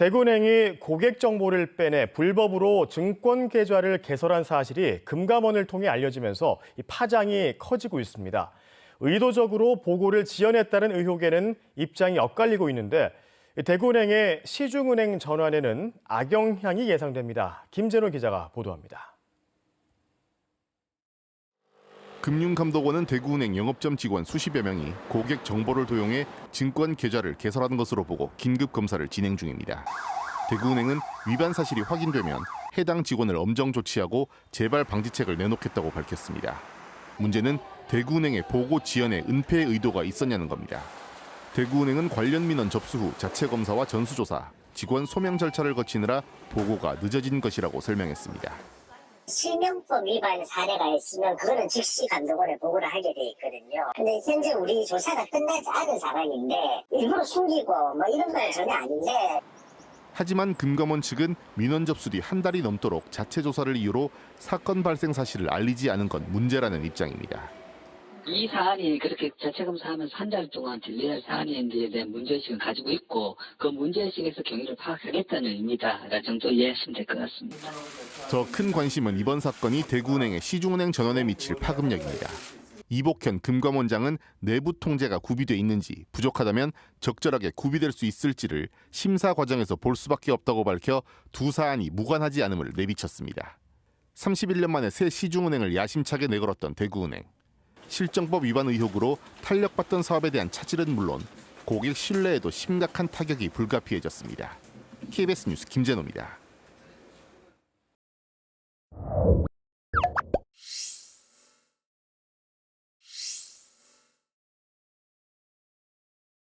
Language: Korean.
대구은행이 고객 정보를 빼내 불법으로 증권 계좌를 개설한 사실이 금감원을 통해 알려지면서 이 파장이 커지고 있습니다. 의도적으로 보고를 지연했다는 의혹에는 입장이 엇갈리고 있는데 대구은행의 시중은행 전환에는 악영향이 예상됩니다. 김재노 기자가 보도합니다. 금융감독원은 대구은행 영업점 직원 수십여 명이 고객 정보를 도용해 증권 계좌를 개설한 것으로 보고 긴급 검사를 진행 중입니다. 대구은행은 위반 사실이 확인되면 해당 직원을 엄정 조치하고 재발 방지책을 내놓겠다고 밝혔습니다. 문제는 대구은행의 보고 지연에 은폐 의도가 있었냐는 겁니다. 대구은행은 관련 민원 접수 후 자체 검사와 전수조사, 직원 소명 절차를 거치느라 보고가 늦어진 것이라고 설명했습니다. 실명법 위반 사례가 있으면 그거는 즉시 감독원에 보고를 하게 돼 있거든요. 근데 현재 우리 조사가 끝나지 않은 상황인데 일부러 숨기고 뭐 이런 건 전혀 아닌데 하지만 금감원 측은 민원 접수 뒤 한 달이 넘도록 자체 조사를 이유로 사건 발생 사실을 알리지 않은 건 문제라는 입장입니다. 이 사안이 그렇게 자체 검사하면서 한 달 동안 진리할 사안인지에 대한 문제의식을 가지고 있고 그 문제의식에서 경위를 파악하겠다는 의미다 정도 이해하시면 될 것 같습니다. 더 큰 관심은 이번 사건이 대구은행의 시중은행 전원에 미칠 파급력입니다. 이복현 금감원장은 내부 통제가 구비돼 있는지 부족하다면 적절하게 구비될 수 있을지를 심사 과정에서 볼 수밖에 없다고 밝혀 두 사안이 무관하지 않음을 내비쳤습니다. 31년 만에 새 시중은행을 야심차게 내걸었던 대구은행. 실정법 위반 의혹으로 탄력받던 사업에 대한 차질은 물론 고객 신뢰에도 심각한 타격이 불가피해졌습니다. KBS 뉴스 김재노입니다.